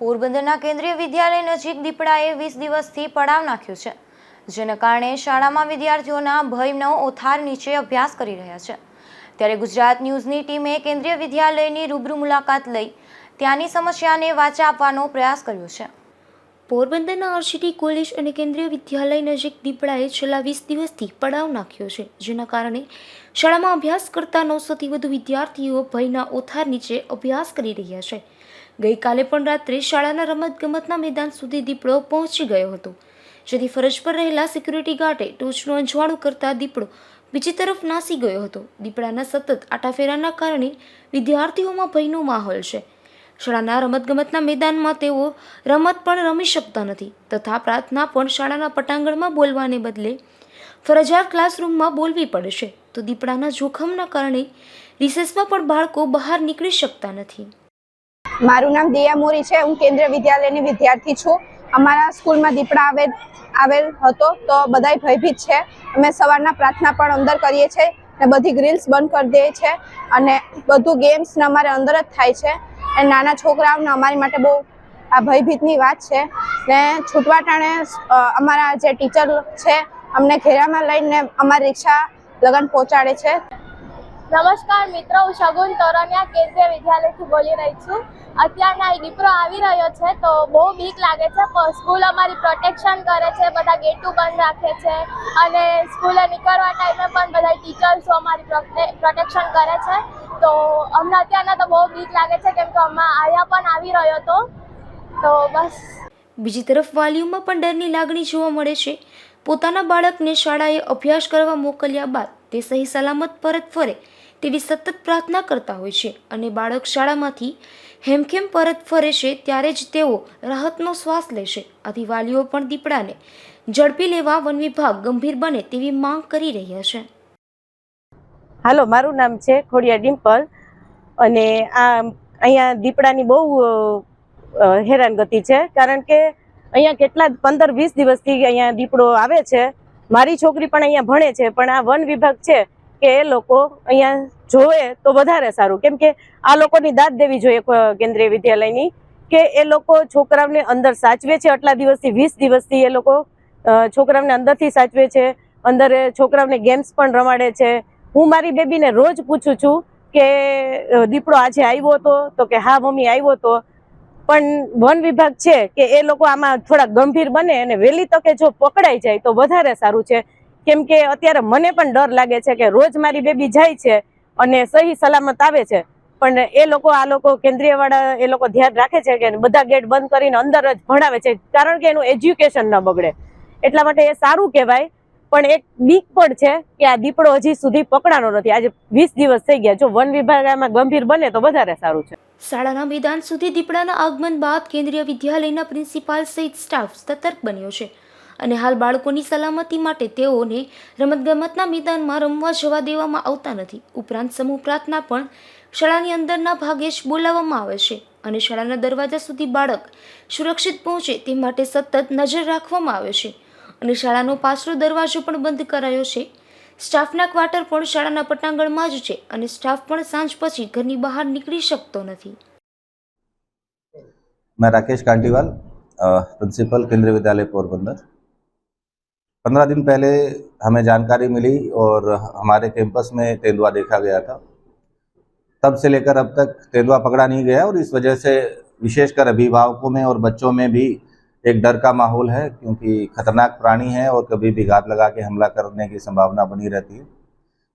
પોરબંદરના કેન્દ્રીય વિદ્યાલય નજીક દીપડાએ વીસ દિવસથી પડાવ નાખ્યો છે, જેના કારણે શાળામાં વિદ્યાર્થીઓના ભયનો ઓથાર નીચે અભ્યાસ કરી રહ્યા છે. ત્યારે ગુજરાત ન્યૂઝની ટીમે કેન્દ્રીય વિદ્યાલયની રૂબરૂ મુલાકાત લઈ ત્યાંની સમસ્યાને વાચા આપવાનો પ્રયાસ કર્યો છે. પોરબંદરના આરસીટી કોલેજ અને કેન્દ્રીય વિદ્યાલય નજીક દીપડાએ છેલ્લા વીસ દિવસથી પડાવ નાખ્યો છે, જેના કારણે શાળામાં અભ્યાસ કરતા નવસોથી વધુ વિદ્યાર્થીઓ ભયના ઓથાર નીચે અભ્યાસ કરી રહ્યા છે. ગઈકાલે પણ રાત્રે શાળાના રમતગમતના મેદાન સુધી દીપડો પહોંચી ગયો હતો, જેથી ફરજ પર રહેલા સિક્યુરિટી ગાર્ડે ટોચનું અંજવાળું કરતા દીપડો બીજી તરફ નાસી ગયો હતો. દીપડાના સતત આટાફેરાના કારણે વિદ્યાર્થીઓમાં ભયનો માહોલ છે. શાળાના રમતગમતના મેદાનમાં તેઓ રમત પણ રમી શકતા નથી તથા પ્રાર્થના પણ શાળાના પટાંગણમાં બોલવાને બદલે ફરજિયાત ક્લાસરૂમમાં બોલવી પડશે. તો દીપડાના જોખમના કારણે રિસેસમાં પણ બાળકો બહાર નીકળી શકતા નથી. મારું નામ દિયા મોરી છે. હું કેન્દ્રીય વિદ્યાલયની વિદ્યાર્થી છું. અમારા સ્કૂલમાં દીપડા આવેલ આવેલ હતો તો બધાય ભયભીત છે. અમે સવારના પ્રાર્થના પણ અંદર કરીએ છીએ ને બધી ગ્રીલ્સ બંધ કરી દઈએ છીએ અને બધું ગેમ્સ ને અમારે અંદર જ થાય છે. અને નાના છોકરાઓને અમારી માટે બહુ આ ભયભીતની વાત છે. ને છૂટવા ટાણે અમારા જે ટીચર છે, અમને ઘેરામાં લઈને અમારી રિક્ષા લગન પહોંચાડે છે. નમસ્કાર મિત્રો, હું શગુન તોરણિયા, કેન્દ્રીય વિદ્યાલયથી બોલી રહી છું. અત્યારના દીપરો આવી રહ્યો છે તો બહુ બીક લાગે છે. સ્કૂલ અમારી પ્રોટેક્શન કરે છે, બધા ગેટો બંધ રાખે છે અને સ્કૂલે નીકળવા ટાઈમે પણ બધા ટીચર્સો અમારી પ્રોટેક્શન કરે છે. તો અમને અત્યારના તો બહુ બીક લાગે છે કેમ કે અમે આયા પણ આવી રહ્યો હતો. તો બસ. બીજી તરફ વાલીઓમાં પણ ડરની લાગણી જોવા મળે છે. પોતાના બાળકને શાળાએ અભ્યાસ કરવા મોકલ્યા બાદ તે સહી સલામત પરત ફરે તેવી સતત પ્રાર્થના કરતા હોય છે અને બાળક શાળામાંથી હેમખેમ પરત ફરે છે ત્યારે જ તેઓ રાહતનો શ્વાસ લેશે આથી વાલીઓ પણ દીપડાને ઝડપી લેવા વન વિભાગ ગંભીર બને તેવી માંગ કરી રહ્યા છે. હાલો, મારું નામ છે ખોડિયા ડિમ્પલ અને આ અહીંયા દીપડાની બહુ હેરાનગતિ છે કારણ કે અહીંયા કેટલા પંદર વીસ દિવસથી અહીંયા દીપડો આવે છે મારી છોકરી પણ અહીંયા ભણે છે, પણ આ વન વિભાગ છે કે એ લોકો અહીંયા જોવે તો વધારે સારું. કેમ કે આ લોકોની દાદ દેવી જોઈએ કેન્દ્રીય વિદ્યાલયની કે એ લોકો છોકરાઓને અંદર સાચવે છે. આટલા દિવસથી, વીસ દિવસથી એ લોકો છોકરાઓને અંદરથી સાચવે છે. અંદર છોકરાઓને ગેમ્સ પણ રમાડે છે. હું મારી બેબીને રોજ પૂછું છું કે દીપડો આજે આવ્યો હતો? તો કે હા, મમ્મી, આવ્યો હતો પણ વન વિભાગ છે કે એ લોકો આમાં થોડા ગંભીર બને અને વહેલી તકે જો પકડાઈ જાય તો વધારે સારું છે. કેમ કે અત્યારે મને પણ ડર લાગે છે કે રોજ મારી બેબી જાય છે અને સહી સલામત આવે છે. પણ એ લોકો, આ લોકો કેન્દ્રીય વાળા એ લોકો ધ્યાન રાખે છે કે બધા ગેટ બંધ કરીને અંદર જ ભણાવે છે. કારણ કે એનું એજ્યુકેશન ન બગડે. એટલા માટે એ સારું કહેવાય. પણ એક બીક પણ છે કે આ દીપડો હજી સુધી પકડાનો નથી. આજે વીસ દિવસ થઈ ગયા. જો વન વિભાગ આમાં ગંભીર બને તો વધારે સારું છે. શાળાના મેદાન સુધી દીપડાના આગમન બાદ કેન્દ્રીય વિદ્યાલયના પ્રિન્સિપાલ સહિત સ્ટાફ સતર્ક બન્યો છે. અને હાલ બાળકોની સલામતી માટે તેઓને રમતગમતના મેદાનમાં રમવા જવા દેવામાં આવતા નથી. ઉપરાંત સમૂહ પ્રાર્થના પણ શાળાની અંદરના ભાગે જ બોલાવવામાં આવે છે અને શાળાના દરવાજા સુધી બાળક સુરક્ષિત પહોંચે તે માટે સતત નજર રાખવામાં આવે છે. અને શાળાનો પાછલો દરવાજો પણ બંધ કરાયો છે. સ્ટાફના ક્વાર્ટર પણ શાળાના પટાંગણમાં જ છે અને સ્ટાફ પણ સાંજ પછી ઘરની બહાર નીકળી શકતો નથી मैं राकेश कांटीवाल प्रिंसिपल केंद्रीय विद्यालय पोरबंदर पंद्रह दिन पहले हमें जानकारी मिली और हमारे कैंपस में तेंदुआ देखा गया था तब से लेकर अब तक तेंदुआ पकड़ा नहीं गया और इस वजह से विशेषकर अभिभावकों में और बच्चों में भी एक डर का माहौल है, क्योंकि खतरनाक प्राणी है और कभी भी घात लगा के हमला करने की संभावना बनी रहती है।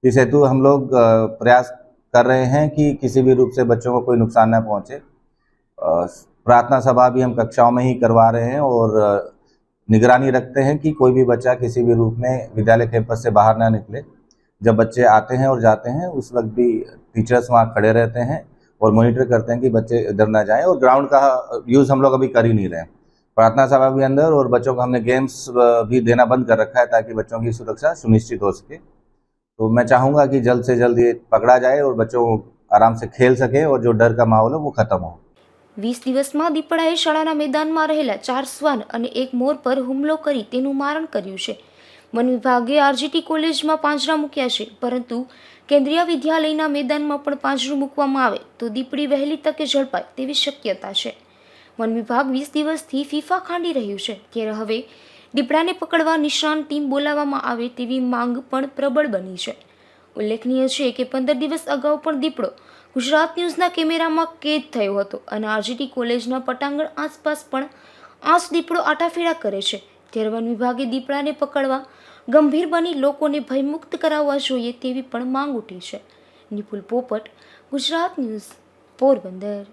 इस हेतु हम लोग प्रयास कर रहे हैं कि किसी भी रूप से बच्चों को कोई नुकसान न पहुँचे। प्रार्थना सभा भी हम कक्षाओं में ही करवा रहे हैं और निगरानी रखते हैं कि कोई भी बच्चा किसी भी रूप में विद्यालय कैंपस से बाहर ना निकले। जब बच्चे आते हैं और जाते हैं, उस वक्त भी टीचर्स वहाँ खड़े रहते हैं और मॉनिटर करते हैं कि बच्चे इधर ना जाएँ और ग्राउंड का यूज़ हम लोग अभी कर ही नहीं रहे हैं। प्रार्थना सभा भी अंदर और बच्चों को हमने गेम्स भी देना बंद कर रखा है ताकि बच्चों की सुरक्षा सुनिश्चित हो सके तो मैं चाहूँगा कि जल्द से जल्द ये पकड़ा जाए और बच्चों आराम से खेल सकें और जो डर का माहौल है वो ख़त्म हो વીસ દિવસમાં દીપડાએ શાળાના મેદાનમાં રહેલા ચાર શ્વાન અને એક મોર પર હુમલો કરી તેનું મારણ કર્યું છે વન વિભાગે આરજીટી કોલેજમાં પાંજરા મૂક્યા છે પરંતુ કેન્દ્રીય વિદ્યાલયના મેદાનમાં પણ પાંજરું મૂકવામાં આવે તો દીપડી વહેલી તકે ઝડપાય તેવી શક્યતા છે વન વિભાગ વીસ દિવસથી ફીફા ખાંડી રહ્યું છે. ત્યારે હવે દીપડાને પકડવા નિષ્ણાંત ટીમ બોલાવવામાં આવે તેવી માંગ પણ પ્રબળ બની છે. ઉલ્લેખનીય છે કે પંદર દિવસ અગાઉ પણ દીપડો ગુજરાત ન્યૂઝના કેમેરામાં કેદ થયો હતો અને આરજીટી કોલેજના પટાંગણ આસપાસ પણ આ જ દીપડો આટાફેરા કરે છે. ત્યારે વન વિભાગે દીપડાને પકડવા ગંભીર બની લોકોને ભયમુક્ત કરાવવા જોઈએ તેવી પણ માંગ ઉઠી છે. નિપુલ પોપટ, ગુજરાત ન્યૂઝ, પોરબંદર.